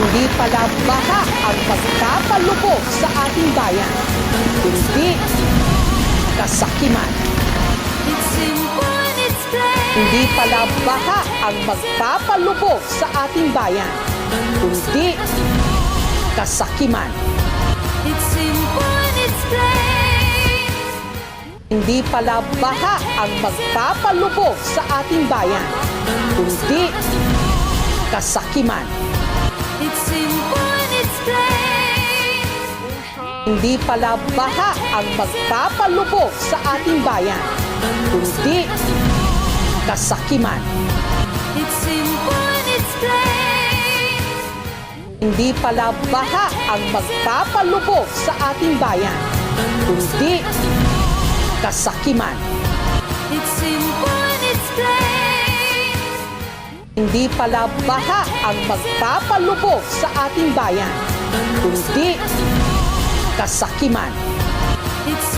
Hindi pala baha ang magpapalubog sa ating bayan, kundi kasakiman. Hindi pala baha ang magpapalubog sa ating bayan, kundi kasakiman. Hindi pala baha ang magpapalubog sa ating bayan, kundi kasakiman. Hindi pala baha ang magpapalubog sa ating bayan, kundi kasakiman. Hindi pala baha ang magpapalubog sa ating bayan, kundi kasakiman. It's plain. Hindi pala baha ang magpapalubog sa ating bayan, kundi kasakiman. It's